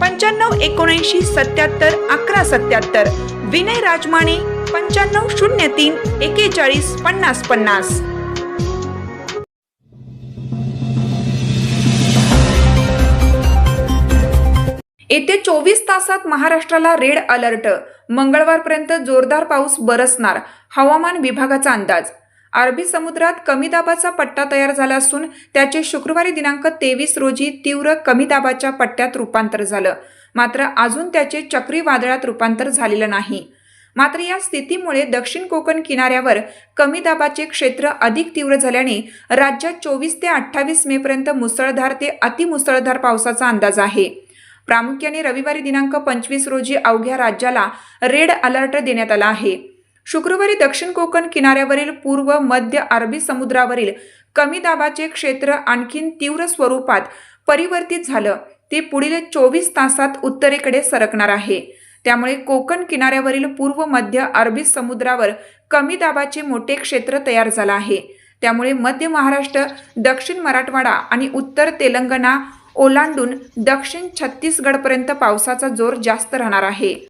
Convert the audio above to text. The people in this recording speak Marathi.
पंच्याण्णव एकोणऐंशी सत्याहत्तर अकरा सत्याहत्तर. विनय राजमाने पंच्याण्णव शून्य तीन एकेचाळीस पन्नास पन्नास. येत्या चोवीस तासात महाराष्ट्राला रेड अलर्ट. मंगळवारपर्यंत जोरदार पाऊस बरसणार. हवामान विभागाचा अंदाज. अरबी समुद्रात कमी दाबाचा पट्टा तयार झाला असून त्याचे शुक्रवारी दिनांक तेवीस रोजी तीव्र कमी दाबाच्या पट्ट्यात रूपांतर झालं. मात्र अजून त्याचे चक्रीवादळात रूपांतर झालेलं नाही. मात्र या स्थितीमुळे दक्षिण कोकण किनाऱ्यावर कमी दाबाचे क्षेत्र अधिक तीव्र झाल्याने राज्यात चोवीस ते अठ्ठावीस मे पर्यंत मुसळधार ते अतिमुसळधार पावसाचा अंदाज आहे. प्रामुख्याने रविवारी दिनांक पंचवीस रोजी अवघ्या राज्याला रेड अलर्ट देण्यात आला आहे. शुक्रवारी दक्षिण कोकण किनाऱ्यावरील पूर्व मध्य अरबी समुद्रावरील कमी दाबाचे क्षेत्र आणखीन तीव्र स्वरूपात परिवर्तित झालं. ते पुढील चोवीस तासात उत्तरेकडे सरकणार आहे. त्यामुळे कोकण किनाऱ्यावरील पूर्व मध्य अरबी समुद्रावर कमी दाबाचे मोठे क्षेत्र तयार झालं आहे. त्यामुळे मध्य महाराष्ट्र दक्षिण मराठवाडा आणि उत्तर तेलंगणा ओलांडून दक्षिण छत्तीसगडपर्यंत पावसाचा जोर जास्त राहणार आहे.